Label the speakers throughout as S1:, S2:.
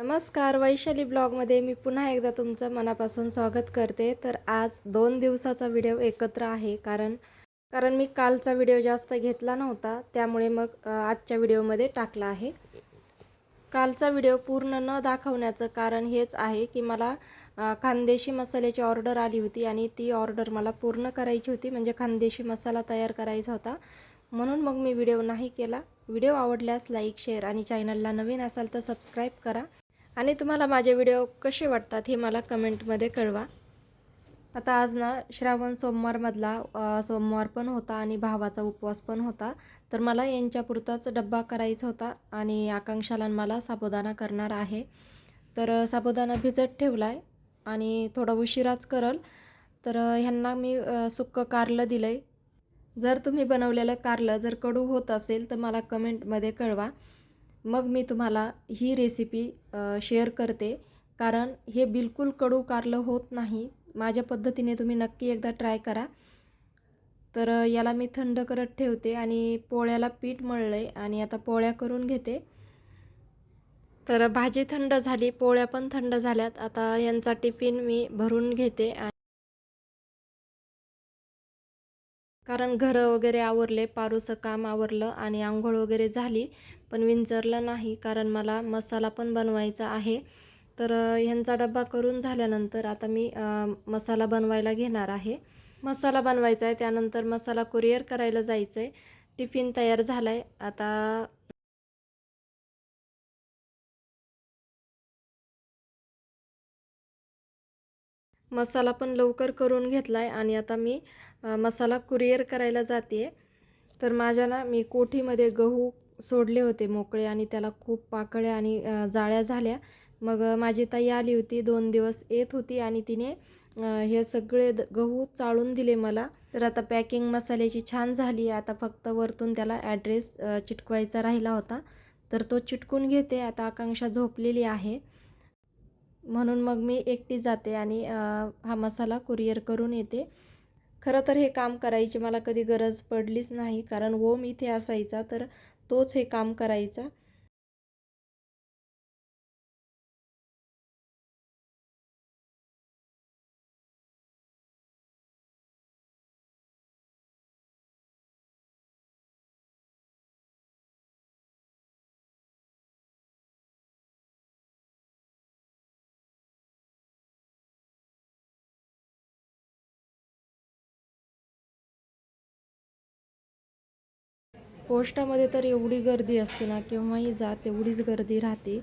S1: नमस्कार वैशाली ब्लॉगमध्ये मी पुन्हा एकदा तुमचं मनापासून स्वागत करते. तर आज दोन दिवसाचा व्हिडिओ एकत्र आहे कारण कारण मी कालचा व्हिडिओ जास्त घेतला नव्हता त्यामुळे मग आजच्या व्हिडिओमध्ये टाकला आहे. कालचा व्हिडिओ पूर्ण न दाखवण्याचं कारण हेच आहे की मला खानदेशी मसाल्याची ऑर्डर आली होती आणि ती ऑर्डर मला पूर्ण करायची होती म्हणजे खानदेशी मसाला तयार करायचा होता. म्हणून मग मी व्हिडिओ नाही केला. व्हिडिओ आवडल्यास लाईक शेअर आणि चॅनलला नवीन असाल तर सबस्क्राईब करा. आणि तुम्हाला माझे व्हिडिओ कसे वाटतात हे मला कमेंटमध्ये कळवा. आता आज ना श्रावण सोमवारमधला सोमवार पण होता आणि भावाचा उपवास पण होता. तर मला यांच्यापुरताच डब्बा करायचा होता आणि आकांक्षाला आणि मला साबुदाणा करणार आहे. तर साबुदाणा भिजत ठेवला आहे आणि थोडा उशिराच करल. तर ह्यांना मी सुक्कं कारलं दिलं आहे जर तुम्ही बनवलेलं कारलं जर कडू होत असेल तर मला कमेंटमध्ये कळवा. मग मी तुम्हाला ही रेसिपी शेअर करते. कारण हे बिलकुल कडू कारलं होत नाही. माझ्या पद्धतीने तुम्ही नक्की एकदा ट्राय करा. तर याला मी थंड करत ठेवते आणि पोळ्याला पीठ मळलं आहे आणि आता पोळ्या करून घेते. तर भाजी थंड झाली पोळ्या पण थंड झाल्यात. आता यांचा टिफिन मी भरून घेते कारण घरं वगैरे आवरले पारूचं काम आवरलं आणि आंघोळ वगैरे झाली पण विंचरलं नाही कारण मला मसाला पण बनवायचा आहे. तर ह्यांचा डब्बा करून झाल्यानंतर आता मी मसाला बनवायला घेणार आहे. मसाला बनवायचा आहे त्यानंतर मसाला कुरिअर करायला जायचं आहे टिफिन तयार झाला आहे आता मसाला पण लवकर करून घेतला आहे आणि आता मी मसाला कुरिअर करायला जाते आहे तर माझ्या ना मी कोठीमध्ये गहू सोडले होते मोकळे आणि त्याला खूप पाकळ्या आणि जाळ्या झाल्या. मग माझी ताई आली होती दोन दिवस येत होती आणि तिने हे सगळे द- गहू चाळून दिले मला. तर आता पॅकिंग मसाल्याची छान झाली आता फक्त वरतून त्याला ॲड्रेस चिटकवायचा राहिला होता. तर तो चिटकून घेते. आता आकांक्षा झोपलेली आहे. म्हणून मग मी एकटी जाते आणि हा मसाला कुरिअर करून येते. खरं तर हे काम करायची मला कधी गरज पडलीच नाही कारण ओम इथे असायचा तर तोच हे काम करायचा. पोस्टामध्ये तर एवढी गर्दी असते ना केव्हाही जात तेवढीच गर्दी राहते.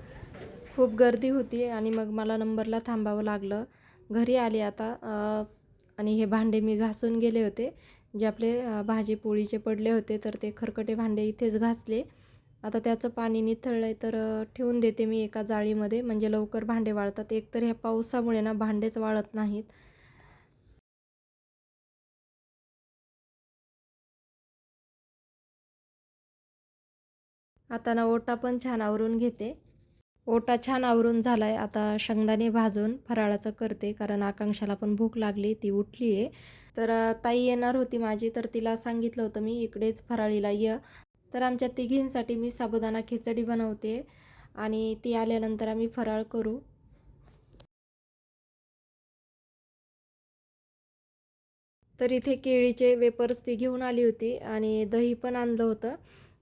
S1: खूप गर्दी होती आणि मग मला नंबरला थांबावं लागलं. घरी आले आता आणि हे भांडे मी घासून गेले होते. जे आपले भाजी पोळीचे पडले होते तर ते खरकटे भांडे इथेच घासले. आता त्याचं पाणी निथळलं आहे तर ठेवून देते मी एका जाळीमध्ये. म्हणजे लवकर भांडे वाळतात. एकतर ह्या पावसामुळे ना भांडेच वाळत नाहीत. आता ना ओटा पण छान आवरून घेते. ओटा छान आवरून झाला आहे आता शेंगदाणे भाजून फराळाचं करते कारण आकांक्षाला पण भूक लागली ती उठली आहे तर ताई येणार होती माझी तर तिला सांगितलं होतं मी इकडेच फराळीला ये. तर आमच्या तिघींसाठी मी साबुदाणा खिचडी बनवते आणि ती आल्यानंतर आम्ही फराळ करू. तर इथे केळीचे वेपर्स ती घेऊन आली होती आणि दही पण आणलं होतं.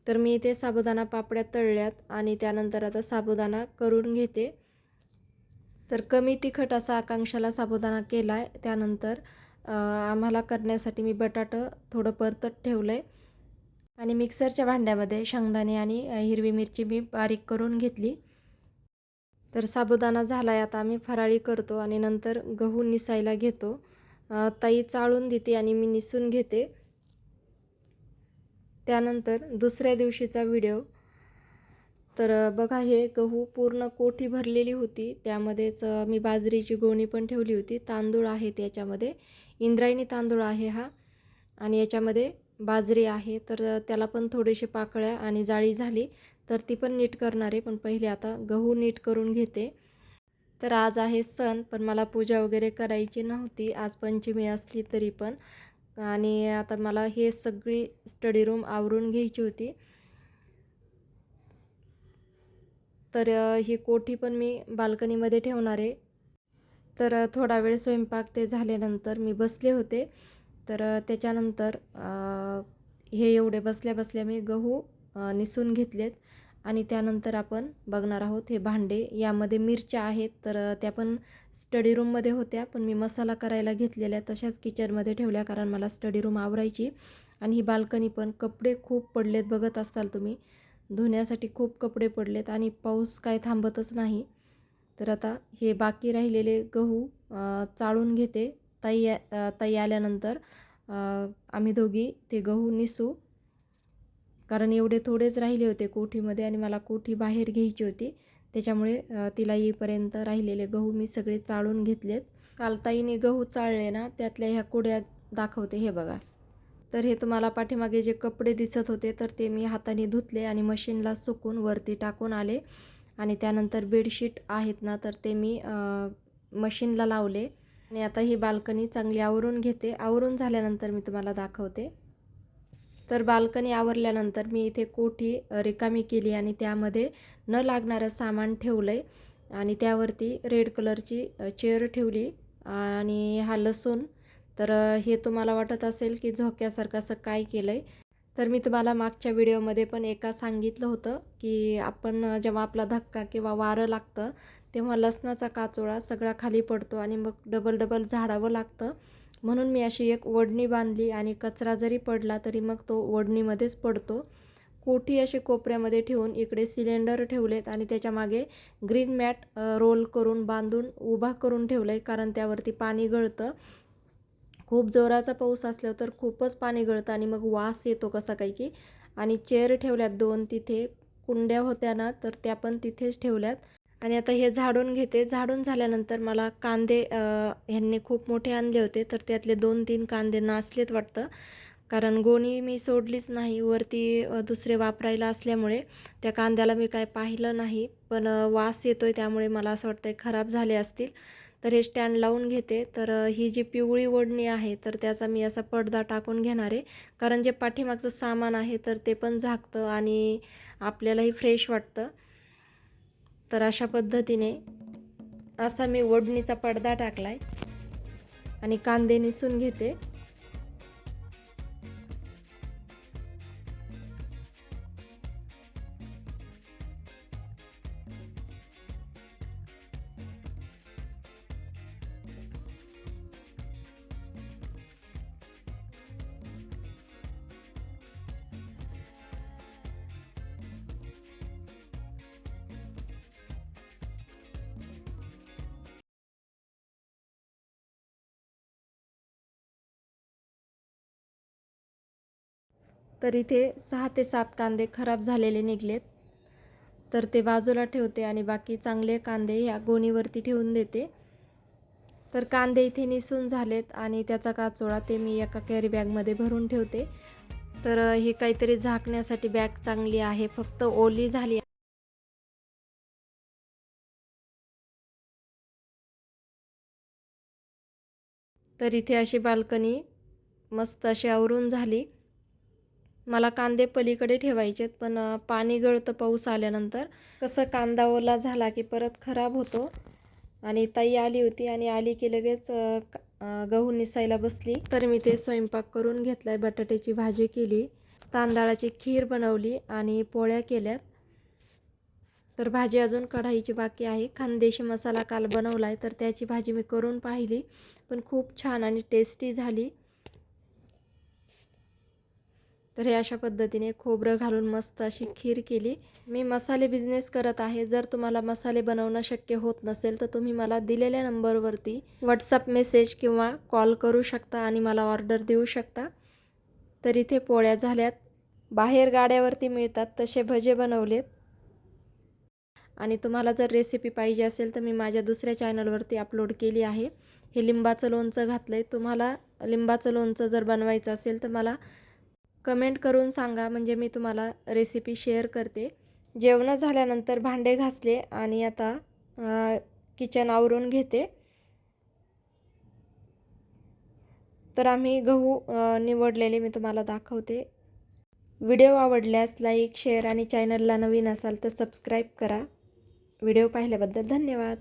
S1: तर मी ते साबुदाणा पापड्या तळल्यात आणि त्यानंतर आता साबुदाणा करून घेते. तर कमी तिखट असा आकांक्षाला साबुदाणा केला आहे त्यानंतर आम्हाला करण्यासाठी मी बटाटं थोडं परतत ठेवलं आहे आणि मिक्सरच्या भांड्यामध्ये शेंगदाणे आणि हिरवी मिरची मी बारीक करून घेतली. तर साबुदाणा झाला आहे आता आम्ही फराळी करतो आणि नंतर गहू निसायला घेतो. ताई चाळून देते आणि मी निसून घेते. त्यानंतर दुसऱ्या दिवशीचा व्हिडिओ. तर बघा हे गहू पूर्ण कोठी भरलेली होती. त्यामध्येच मी बाजरीची गोणी पण ठेवली होती. तांदूळ आहेत याच्यामध्ये. इंद्रायणी तांदूळ आहे हा. आणि याच्यामध्ये बाजरी आहे. तर त्याला पण थोडेसे पाकळ्या आणि जाळी झाली. तर ती पण नीट करणार आहे. पण पहिले आता गहू नीट करून घेते. तर आज आहे सण पण मला पूजा वगैरे करायची नव्हती. आज पंचमी असली तरी पण. आणि आता मला हे सगळी स्टडी रूम आवरून घ्यायची होती. तर ही कोठी पण मी बाल्कनीमध्ये ठेवणार आहे. तर थोडा वेळ स्वयंपाक ते झाल्यानंतर मी बसले होते. तर त्याच्यानंतर हे एवढे बसल्या बसल्या मी गहू निसून घेतलेत. आणि त्यानंतर आपण बघणार आहोत हे भांडे. यामध्ये मिरच्या आहेत तर त्या पण स्टडी रूममध्ये होत्या पण मी मसाला करायला घेतलेल्या तशाच किचनमध्ये ठेवल्या कारण मला स्टडी रूम आवरायची आणि ही बाल्कनी पण कपडे खूप पडलेत बघत असताल तुम्ही. धुण्यासाठी खूप कपडे पडलेत आणि पाऊस काय थांबतच नाही. तर आता हे बाकी राहिलेले गहू चाळून घेते. ताई ताई आल्यानंतर आम्ही दोघी ते गहू निसू. कारण एवढे थोडेच राहिले होते कोठीमध्ये आणि मला कोठी बाहेर घ्यायची होती. त्याच्यामुळे तिला येईपर्यंत राहिलेले गहू मी सगळे चाळून घेतलेत. कालताईने गहू चाळले ना त्यातल्या ह्या कुड्या दाखवते हे बघा. तर हे तुम्हाला पाठीमागे जे कपडे दिसत होते तर ते मी हाताने धुतले आणि मशीनला सुकून वरती टाकून आले. आणि त्यानंतर बेडशीट आहेत ना तर ते मी मशीनला लावले. आणि आता ही बाल्कनी चांगली आवरून घेते. आवरून झाल्यानंतर मी तुम्हाला दाखवते. तर बाल्कनी आवरल्यानंतर मी इथे कोठी रिकामी केली आणि त्यामध्ये न लागणारं सामान ठेवलं आहे आणि त्यावरती रेड कलरची चेअर ठेवली आणि हा लसूण. तर हे तुम्हाला वाटत असेल की झोक्यासारखं असं काय केलं आहे तर मी तुम्हाला मागच्या व्हिडिओमध्ये पण एका सांगितलं होतं की आपण जेव्हा आपला धक्का किंवा वारं लागतं तेव्हा लसणाचा काचोळा सगळा खाली पडतो आणि मग डबल डबल झाडावं लागतं. म्हणून मी अशी एक वडणी बांधली आणि कचरा जरी पडला तरी मग तो वडणीमध्येच पडतो. कोठी असे कोपऱ्यामध्ये ठेवून इकडे सिलेंडर ठेवलेत आणि त्याच्यामागे ग्रीन मॅट रोल करून बांधून उभा करून ठेवलं आहे कारण त्यावरती पाणी गळतं. खूप जोराचा पाऊस असल्यावर तर खूपच पाणी गळतं आणि मग वास येतो कसा काही की. आणि चेअर ठेवल्यात दोन तिथे कुंड्या होत्या ना तर त्या पण तिथेच ठेवल्यात. आणि आता हे झाडून घेते. झाडून झाल्यानंतर मला कांदे ह्यांनी खूप मोठे आणले होते. तर त्यातले दोन तीन कांदे नासलेत वाटतं. कारण गोणी मी सोडलीच नाही. वरती दुसरे वापरायला असल्यामुळे त्या कांद्याला मी काय पाहिलं नाही. पण वास वास येतोय त्यामुळे मला असं वाटतं खराब झाले असतील. तर हे स्टँड लावून घेते. तर ही जी पिवळी ओढणी आहे तर त्याचा मी असा पडदा टाकून घेणार आहे. कारण जे पाठीमागचं सामान आहे तर ते पण झाकतं आणि आपल्यालाही फ्रेश वाटतं. तर अशा पद्धतीने असा मी ओढणीचा पडदा टाकला आहे आणि कांदे निसून घेते. तर इथे सहा ते सात कांदे खराब झालेले निघलेत. तर ते बाजूला ठेवते आणि बाकी चांगले कांदे ह्या गोणीवरती ठेवून देते. तर कांदे इथे निसून झालेत आणि त्याचा काचोळा ते मी एका कॅरी बॅगमध्ये भरून ठेवते. तर ही काहीतरी झाकण्यासाठी बॅग चांगली आहे. फक्त ओली झाली तर इथे अशी बाल्कनी मस्त अशी आवरून झाली. मला कांदे पलीकडे ठेवायचेत पण पाणी गळतं पाऊस आल्यानंतर. कसं कांदा ओला झाला की परत खराब होतो. आणि ताई आली होती आणि आली की लगेच गहू निसायला बसली. तर मी ते स्वयंपाक करून घेतलाय बटाट्याची भाजी केली तांदळाची खीर बनवली आणि पोळ्या केल्यात. तर भाजी अजून कढाईची बाकी आहे. खानदेशी मसाला काल बनवला आहे तर त्याची भाजी मी करून पाहिली पण खूप छान आणि टेस्टी झाली. तर हे अशा पद्धतीने खोबरं घालून मस्त अशी खीर केली. मी मसाले बिझनेस करत आहे. जर तुम्हाला मसाले बनवणं शक्य होत नसेल तर तुम्ही मला दिलेल्या नंबरवरती व्हॉट्सअप मेसेज किंवा कॉल करू शकता आणि मला ऑर्डर देऊ शकता. तर इथे पोळ्या झाल्यात. बाहेर गाड्यावरती मिळतात तसे भजे बनवलेत. आणि तुम्हाला जर रेसिपी पाहिजे असेल तर मी माझ्या दुसऱ्या चॅनलवरती अपलोड केली आहे. हे लिंबाचं लोणचं घातलं आहे तुम्हाला लिंबाचं लोणचं जर बनवायचं असेल तर मला कमेंट करून सांगा म्हणजे मी तुम्हाला रेसिपी शेअर करते. जेवणं झाल्यानंतर भांडे घासले आणि आता किचन आवरून घेते. तर आम्ही गहू निवडलेले मी तुम्हाला दाखवते. व्हिडिओ आवडल्यास लाईक शेअर आणि चॅनलला नवीन असाल तर सबस्क्राईब करा. व्हिडिओ पाहिल्याबद्दल धन्यवाद.